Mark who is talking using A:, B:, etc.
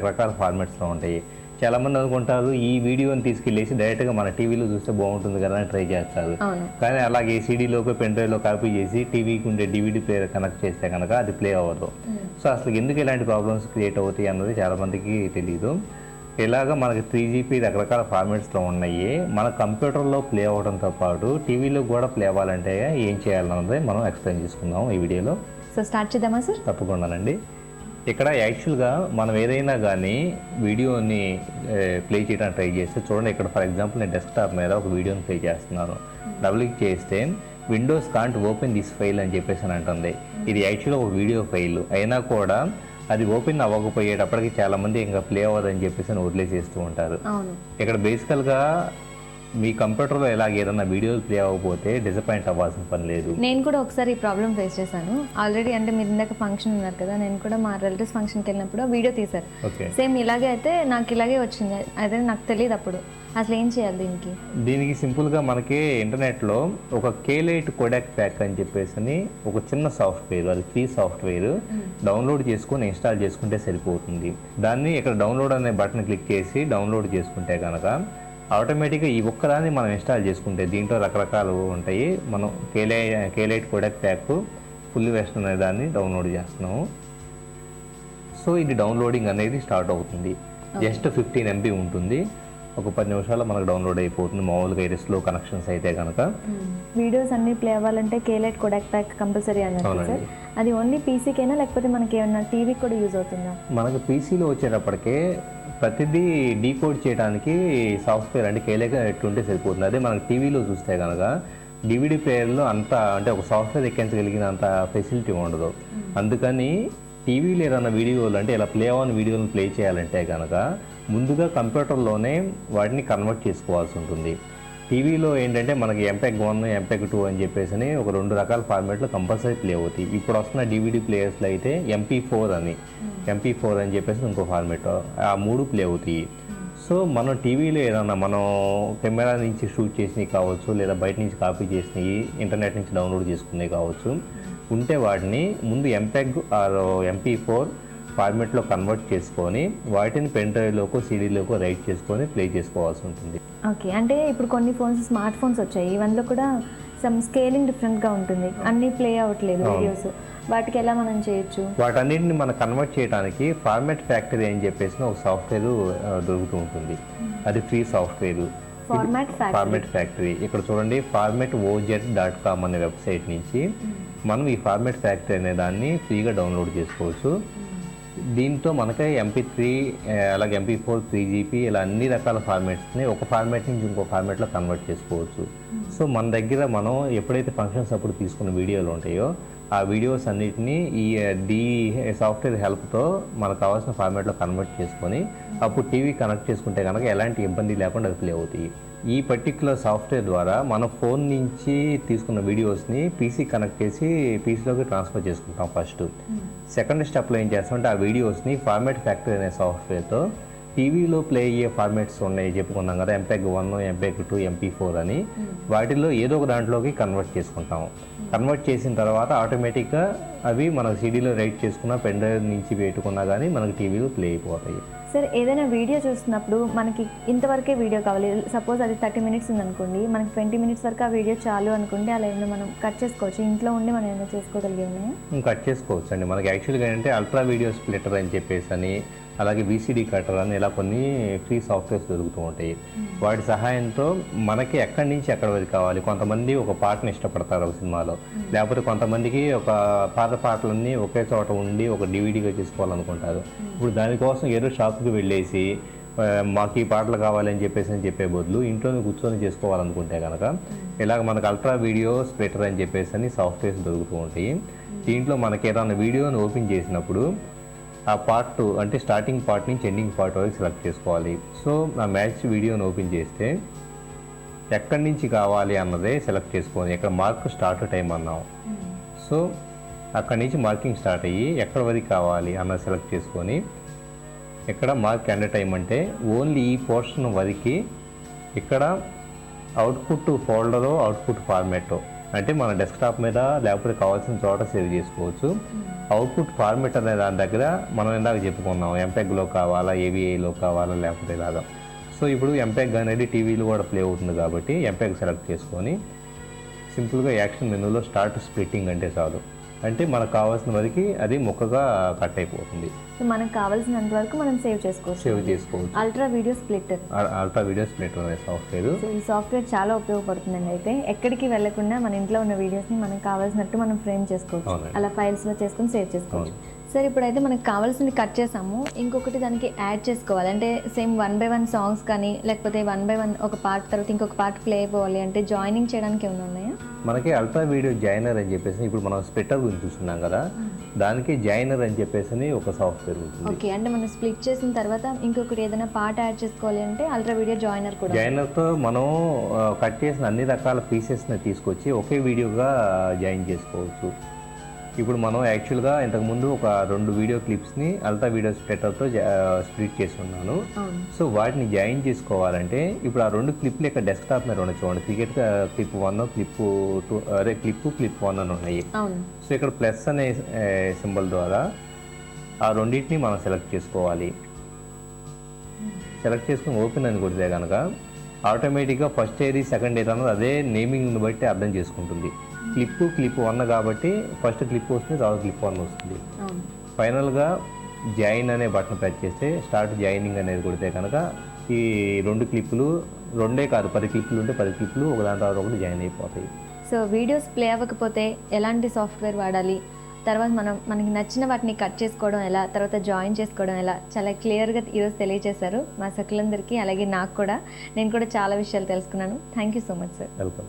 A: రకరకాల ఫార్మాట్స్లో ఉంటాయి. చాలామంది అనుకుంటారు ఈ వీడియోని తీసుకెళ్ళేసి డైరెక్ట్గా మన టీవీలో చూస్తే బాగుంటుంది కదా అని ట్రై చేస్తారు. కానీ అలాగే సీడీలోకి పెన్ డ్రైవ్లో కాపీ చేసి టీవీకి ఉండే డివిడి ప్లేయర్ కనెక్ట్ చేస్తే కనుక అది ప్లే అవ్వదు. సో అసలు ఎందుకు ఇలాంటి ప్రాబ్లమ్స్ క్రియేట్ అవుతాయి అన్నది చాలా మందికి తెలియదు ఇలాగ మనకి త్రీ జీపీ రకరకాల ఫార్మాట్స్లో ఉన్నాయి. మన కంప్యూటర్లో ప్లే అవ్వడంతో పాటు టీవీలో కూడా ప్లే అవ్వాలంటే ఏం చేయాలన్నది మనం ఎక్స్ప్లెయిన్ చేసుకుందాం ఈ వీడియోలో.
B: సో స్టార్ట్ చేద్దామా సార్?
A: తప్పకుండానండి. ఇక్కడ యాక్చువల్గా మనం ఏదైనా కానీ వీడియోని ప్లే చేయడానికి ట్రై చేస్తే చూడండి ఇక్కడ ఫర్ ఎగ్జాంపుల్ నేను డెస్క్టాప్ మీద ఒక వీడియోని ప్లే చేస్తున్నాను. డబుల్ క్లిక్ చేస్తే windows can't open this file అని చెప్పేసి అని అంటుంది. ఇది యాక్చువల్గా ఒక వీడియో ఫైల్. అయినా కూడా అది ఓపెన్ అవ్వకపోయేటప్పటికి చాలామంది ఇంకా ప్లే అవ్వదని చెప్పేసి అని వదిలేసేస్తూ ఉంటారు. ఇక్కడ బేసికల్గా మీ కంప్యూటర్లో ఎలాగ ఏదైనా వీడియోలు ప్లే అవ్వకపోతే డిసప్పాయింట్ అవ్వాల్సిన పని లేదు.
B: నేను కూడా ఒకసారి ఈ ప్రాబ్లం ఫేస్ చేశాను. ఆల్రెడీ అంటే మీరు ఇందాక ఫంక్షన్ ఉన్నారు కదా నేను కూడా మా రిలేటివ్స్ ఫంక్షన్కి వెళ్ళినప్పుడు వీడియో తీశారు. సేమ్ ఇలాగే అయితే నాకు ఇలాగే వచ్చింది. అదే నాకు తెలియదు అప్పుడు. అసలు ఏం చేయాలి దీనికి?
A: దీనికి సింపుల్గా మనకి ఇంటర్నెట్లో ఒక కేలైట్ కొడాక్ ప్యాక్ అని చెప్పేసి ఒక చిన్న సాఫ్ట్వేర్ అది ఫ్రీ సాఫ్ట్వేర్ డౌన్లోడ్ చేసుకొని ఇన్స్టాల్ చేసుకుంటే సరిపోతుంది. దాన్ని ఇక్కడ డౌన్లోడ్ అనే బటన్ క్లిక్ చేసి డౌన్లోడ్ చేసుకుంటే కనుక ఆటోమేటిక్గా ఈ ఒక్కదాన్ని మనం ఇన్స్టాల్ చేసుకుంటే దీంట్లో రకరకాలు ఉంటాయి. మనం కేలై K Lite codec pack full version అనే దాన్ని డౌన్లోడ్ చేస్తున్నాము. సో ఇది డౌన్లోడింగ్ అనేది స్టార్ట్ అవుతుంది. జస్ట్ ఫిఫ్టీన్ ఎంబీ ఉంటుంది. ఒక పది నిమిషాల్లో మనకు డౌన్లోడ్ అయిపోతుంది. మామూలుగా అయితే స్లో కనెక్షన్స్ అయితే కనుక
B: వీడియోస్ అన్ని ప్లే అవ్వాలంటే K Lite codec pack compulsory అన్నారు సార్. అది ఓన్లీ పీసీకేనా లేకపోతే మనకి ఏమన్నా టీవీకి కూడా యూజ్ అవుతుందా?
A: మనకు పీసీలో వచ్చేటప్పటికే ప్రతిదీ డీకోడ్ చేయడానికి సాఫ్ట్వేర్ అంటే కేలేక ఎట్లుంటే సరిపోతుంది. అదే మనకు టీవీలో చూస్తే కనుక డివిడి ప్లేయర్లో అంత అంటే ఒక సాఫ్ట్వేర్ ఎక్కించగలిగినంత ఫెసిలిటీ ఉండదు. అందుకని టీవీలో ఏదైనా వీడియోలు అంటే ఇలా ప్లే ఆన్ వీడియోలను ప్లే చేయాలంటే కనుక ముందుగా కంప్యూటర్లోనే వాటిని కన్వర్ట్ చేసుకోవాల్సి ఉంటుంది. టీవీలో ఏంటంటే మనకి ఎంపెక్ వన్ ఎంపెక్ టూ అని చెప్పేసి అని ఒక రెండు రకాల ఫార్మాట్లు కంపల్సరీ ప్లే అవుతాయి. ఇప్పుడు వస్తున్న డివిడి ప్లేయర్స్లో అయితే ఎంపీ ఫోర్ అని ఎంపీ ఫోర్ అని చెప్పేసి ఇంకో ఫార్మాట్ ఆ మూడు ప్లే అవుతాయి. సో మనం టీవీలో ఏదన్నా మనం కెమెరా నుంచి షూట్ చేసినవి కావచ్చు లేదా బయట నుంచి కాపీ చేసినవి ఇంటర్నెట్ నుంచి డౌన్లోడ్ చేసుకునేవి కావచ్చు ఉంటే వాటిని ముందు ఎంపెగ్ ఆర్ ఎంపీ ఫోర్ ఫార్మాట్లో కన్వర్ట్ చేసుకొని వాటిని పెన్ డ్రైవ్లోకి సీడీలోకి రైట్ చేసుకొని ప్లే చేసుకోవాల్సి ఉంటుంది.
B: ఓకే అంటే ఇప్పుడు కొన్ని ఫోన్స్ స్మార్ట్ ఫోన్స్ వచ్చాయి. ఇవన్నీ కూడా సమ్ స్కేలింగ్ డిఫరెంట్గా ఉంటుంది. అన్నీ ప్లే అవ్వట్లేదు వీడియోస్. వాటికి ఎలా మనం చేయొచ్చు?
A: వాటన్నిటిని మనం కన్వర్ట్ చేయడానికి ఫార్మాట్ ఫ్యాక్టరీ అని చెప్పేసి ఒక సాఫ్ట్వేర్ దొరుకుతూ ఉంటుంది. అది free software
B: format fact
A: format factory ఇక్కడ చూడండి ఫార్మాట్ ఓజెడ్ డాట్ కామ్ అనే వెబ్సైట్ నుంచి మనం ఈ ఫార్మాట్ ఫ్యాక్టరీ అనే దాన్ని ఫ్రీగా డౌన్లోడ్ చేసుకోవచ్చు. దీంతో మనకి ఎంపీ త్రీ అలాగే ఎంపీ ఫోర్ త్రీ జీపీ ఇలా అన్ని రకాల ఫార్మాట్స్ని ఒక ఫార్మాట్ నుంచి ఇంకో ఫార్మాట్లో కన్వర్ట్ చేసుకోవచ్చు. సో మన దగ్గర మనం ఎప్పుడైతే ఫంక్షన్స్ అప్పుడు తీసుకున్న వీడియోలు ఉంటాయో ఆ వీడియోస్ అన్నిటిని ఈ డి సాఫ్ట్వేర్ హెల్ప్తో మనకు కావాల్సిన ఫార్మాట్లో కన్వర్ట్ చేసుకొని అప్పుడు టీవీ కనెక్ట్ చేసుకుంటే కనుక ఎలాంటి ఇబ్బంది లేకుండా అది ప్లే అవుతాయి. ఈ పర్టిక్యులర్ సాఫ్ట్వేర్ ద్వారా మన ఫోన్ నుంచి తీసుకున్న వీడియోస్ని పీసీ కనెక్ట్ చేసి పీసీలోకి ట్రాన్స్ఫర్ చేసుకుంటాం ఫస్ట్. సెకండ్ స్టెప్లో ఏం చేస్తామంటే ఆ వీడియోస్ని ఫార్మాట్ ఫ్యాక్టరీ అనే సాఫ్ట్వేర్తో టీవీలో ప్లే అయ్యే ఫార్మాట్స్ ఉన్నాయి చెప్పుకున్నాం కదా MPEG one MPEG two MP four అని. వాటిల్లో ఏదో ఒక దాంట్లోకి కన్వర్ట్ చేసుకుంటాం కన్వర్ట్ చేసిన తర్వాత ఆటోమేటిక్గా అవి మనకు సీడీలో రైట్ చేసుకున్న పెన్ డ్రైవ్ నుంచి పెట్టుకున్నా కానీ మనకు టీవీలో ప్లే అయిపోతాయి.
B: సార్ ఏదైనా వీడియో చూస్తున్నప్పుడు మనకి ఇంతవరకే వీడియో కావాలి. సపోజ్ అది థర్టీ మినిట్స్ ఉందనుకోండి మనకి ట్వంటీ మినిట్స్ వరకు ఆ వీడియో చాలు అనుకుంటే అలా ఏమైనా మనం కట్ చేసుకోవచ్చు. ఇంట్లో ఉండి మనం ఏమైనా చేసుకోగలిగే ఉన్నాయా?
A: కట్ చేసుకోవచ్చు అండి మనకి యాక్చువల్గా ఏంటంటే అల్ట్రా వీడియో స్ప్లిటర్ అని చెప్పేసి అని అలాగే వీసీడీ కటర్ అని ఇలా కొన్ని ఫ్రీ సాఫ్ట్వేర్స్ దొరుకుతూ ఉంటాయి. వాటి సహాయంతో మనకి ఎక్కడి నుంచి ఎక్కడి వరకు కావాలి? కొంతమంది ఒక పాటని ఇష్టపడతారు ఒక సినిమాలో. లేకపోతే కొంతమందికి ఒక పాత పాటలన్నీ ఒకే చోట ఉండి ఒక డివిడీగా తీసుకోవాలనుకుంటారు ఇప్పుడు దానికోసం ఏదో షాప్కి వెళ్ళేసి మాకు ఈ పాటలు కావాలని చెప్పేసి అని చెప్పే బదులు ఇంట్లోనే కూర్చొని చేసుకోవాలనుకుంటే కనుక ఇలాగ మనకు అల్ట్రా వీడియో స్ప్లిటర్ అని చెప్పేసి అని సాఫ్ట్వేర్స్ దొరుకుతూ ఉంటాయి. దీంట్లో మనకి ఏదైనా వీడియోని ఓపెన్ చేసినప్పుడు ఆ పార్ట్ అంటే స్టార్టింగ్ పార్ట్ నుంచి ఎండింగ్ పార్ట్ వరకు సెలెక్ట్ చేసుకోవాలి. సో ఆ మ్యాచ్ వీడియోని ఓపెన్ చేస్తే ఎక్కడి నుంచి కావాలి అన్నదే సెలెక్ట్ చేసుకొని ఇక్కడ మార్క్ స్టార్ట్ టైం అన్నాం. సో అక్కడి నుంచి మార్కింగ్ స్టార్ట్ అయ్యి ఎక్కడ వరకు కావాలి అన్నది సెలెక్ట్ చేసుకొని ఇక్కడ మార్క్ ఎండ్ టైం అంటే ఓన్లీ ఈ పోర్షన్ వరకు ఇక్కడ అవుట్పుట్ ఫోల్డరు అవుట్పుట్ ఫార్మాట్ అంటే మన డెస్క్టాప్ మీద లేకపోతే కావాల్సిన చోట సేవ్ చేసుకోవచ్చు. అవుట్పుట్ ఫార్మెట్ అనే దాని దగ్గర మనం ఇందాక చెప్పుకున్నాం ఎంపెగ్లో కావాలా ఏవిఐలో కావాలా లేకపోతే ఇలాగా. సో ఇప్పుడు ఎంపెగ్ అనేది టీవీలో కూడా ప్లే అవుతుంది కాబట్టి ఎంపెగ్ సెలెక్ట్ చేసుకొని సింపుల్గా యాక్షన్ మెనూలో స్టార్ట్ స్ప్లిట్టింగ్ అంటే చాలు. అంటే మనకు కావాల్సిన వరకు అది ముక్కగా కట్ అయిపోతుంది.
B: సో మనకు కావాల్సినంత వరకు మనం సేవ్ చేసుకోవచ్చు.
A: సేవ్ చేసుకోవచ్చు.
B: Ultra video splitter
A: ultra video split అనే సాఫ్ట్వేర్.
B: ఈ సాఫ్ట్వేర్ చాలా ఉపయోగపడుతుందండి. అయితే ఎక్కడికి వెళ్ళకుండా మన ఇంట్లో ఉన్న వీడియోస్ని మనకు కావాల్సినట్టు మనం ఫ్రేమ్ చేసుకోవచ్చు. అలా ఫైల్స్లో చేసుకొని సేవ్ చేసుకోవచ్చు. సరే ఇప్పుడైతే మనకు కావాల్సింది కట్ చేసాము. ఇంకొకటి దానికి యాడ్ చేసుకోవాలి. అంటే same one by one songs కానీ లేకపోతే వన్ బై వన్ ఒక పార్ట్ తర్వాత ఇంకొక పార్ట్ ప్లే అయిపోవాలి అంటే జాయినింగ్ చేయడానికి ఏమైనా ఉన్నాయా?
A: మనకి అల్ట్రా వీడియో జాయినర్ అని చెప్పేసి ఇప్పుడు మనం స్ప్లిట్టర్ గురించి చూస్తున్నాం కదా. దానికి జాయినర్ అని చెప్పేసి ఒక సాఫ్ట్వేర్ ఉంటుంది.
B: ఓకే అంటే మనం స్ప్లిట్ చేసిన తర్వాత ఇంకొకటి ఏదైనా పార్ట్ యాడ్ చేసుకోవాలి అంటే అల్ట్రా వీడియో జాయినర్ కూడా.
A: జాయినర్తో మనం కట్ చేసిన అన్ని రకాల పీసెస్ని తీసుకొచ్చి ఒకే వీడియోగా జాయిన్ చేసుకోవచ్చు. ఇప్పుడు మనం యాక్చువల్గా ఇంతకుముందు ఒక రెండు వీడియో క్లిప్స్ని అల్ట్రా వీడియో స్ప్లిట్టర్తో స్ప్లిట్ చేసి ఉన్నాను సో వాటిని జాయిన్ చేసుకోవాలంటే ఇప్పుడు ఆ రెండు క్లిప్లు ఇక్కడ డెస్క్టాప్ మీద ఉన్నాయి చూడండి. Cricket clip one clip two అదే క్లిప్ క్లిప్ వన్ అని ఉన్నాయి. సో ఇక్కడ ప్లస్ అనే సింబల్ ద్వారా ఆ రెండింటిని మనం సెలెక్ట్ చేసుకోవాలి. సెలెక్ట్ చేసుకుని ఓపెన్ అని కొడితే కనుక ఆటోమేటిక్గా ఫస్ట్ ఏది సెకండ్ ఏది అన్నది అదే నేమింగ్ని బట్టి అర్థం చేసుకుంటుంది. క్లిప్ క్లిప్ వన్ కాబట్టి ఫస్ట్ క్లిప్ వస్తుంది తర్వాత క్లిప్ వన్ వస్తుంది. ఫైనల్గా జాయిన్ అనే బటన్ ప్రెస్ చేస్తే స్టార్ట్ జాయినింగ్ అనేది కొడితే కనుక ఈ రెండు క్లిప్పులు రెండే కాదు పది క్లిప్పులు ఉంటే పది క్లిప్పులు ఒకదాని తర్వాత ఒకటి జాయిన్ అయిపోతాయి.
B: సో వీడియోస్ ప్లే అవ్వకపోతే ఎలాంటి సాఫ్ట్వేర్ వాడాలి? తర్వాత మనం మనకి నచ్చిన వాటిని కట్ చేసుకోవడం ఎలా? తర్వాత జాయిన్ చేసుకోవడం ఎలా? చాలా క్లియర్గా ఈరోజు తెలియజేశారు మా సకులందరికీ అలాగే నాకు కూడా. నేను కూడా చాలా విషయాలు తెలుసుకున్నాను. Thank you so much sir
A: welcome